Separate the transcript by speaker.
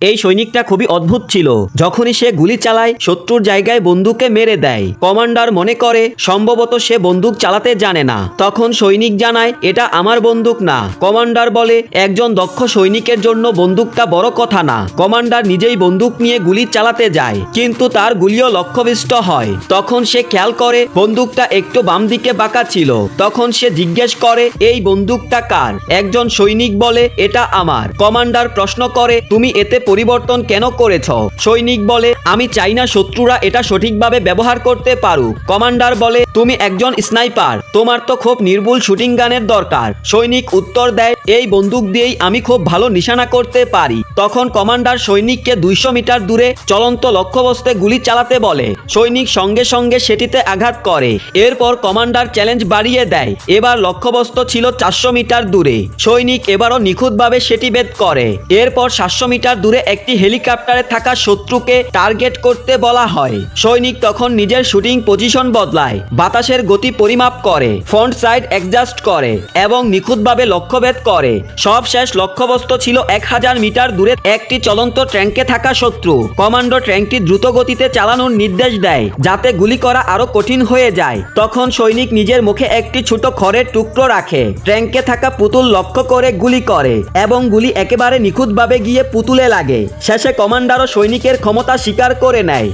Speaker 1: এই সৈনিকটা খুবই অদ্ভুত ছিল। যখনই সে গুলি চালায়, শত্রুর জায়গায় বন্দুকে মেরে দেয়। কমান্ডার মনে করে, সম্ভবত সে বন্দুক চালাতে জানে না। তখন সৈনিক জানায়, এটা আমার বন্দুক না। কমান্ডার বলে, একজন দক্ষ সৈনিকের জন্য বন্দুকটা বড় কথা না। কমান্ডার নিজেই বন্দুক নিয়ে গুলি চালাতে যায়, কিন্তু তার গুলিও লক্ষ্যবিষ্ট হয়। তখন সে খেয়াল করে, বন্দুকটা একটু বাম দিকে বাঁকা ছিল। তখন সে জিজ্ঞেস করে, এই বন্দুকটা কার? একজন সৈনিক বলে, এটা আমার। কমান্ডার প্রশ্ন করে, তুমি এতে পরিবর্তন কেন করেছ? সৈনিক বলে, আমি চাই না শত্রুরা এটা সঠিকভাবে ব্যবহার করতে পারুক। কমান্ডার বলে, তুমি একজন স্নাইপার। তোমার তো খুব নির্ভুল শুটিং গানের দরকার। সৈনিক উত্তর দেয়, এই বন্দুক দিয়েই আমি খুব ভালো নিশানা করতে পারি। তখন কমান্ডার সৈনিককে দুইশো মিটার দূরে চলন্ত লক্ষ্যবস্তে গুলি চালাতে বলে। সৈনিক সঙ্গে সঙ্গে সেটিতে আঘাত করে। এরপর কমান্ডার চ্যালেঞ্জ বাড়িয়ে দেয়। এবার লক্ষ্যবস্ত ছিল চারশো মিটার দূরে। সৈনিক এবারও নিখুঁতভাবে সেটি ভেদ করে। এরপর সাতশো মিটার দূরে একটি হেলিকপ্টারে থাকা শত্রুকে টার্গেট করতে বলা হয়। সৈনিক তখন নিজের শুটিং পজিশন বদলায়, বাতাসের গতি পরিমাপ করে, ফ্রন্ট সাইড অ্যাডজাস্ট করে এবং নিখুঁতভাবে লক্ষ্যভেদ করে। সব শেষ লক্ষ্যবস্তু ছিল এক হাজার মিটার দূরে একটি চলন্ত ট্র্যাঙ্কে থাকা শত্রু। কমান্ডো ট্র্যাঙ্কটি দ্রুত গতিতে চালানোর নির্দেশ দেয়, যাতে গুলি করা আরও কঠিন হয়ে যায়। তখন সৈনিক নিজের মুখে একটি ছোট খড়ের টুকরো রাখে ট্র্যাঙ্কে থাকা পুতুল লক্ষ্য করে গুলি করে এবং গুলি একেবারে নিখুঁতভাবে গিয়ে পুতুলে লাগে। শেষে কমান্ডারও সৈনিকের ক্ষমতা স্বীকার করে নেয়।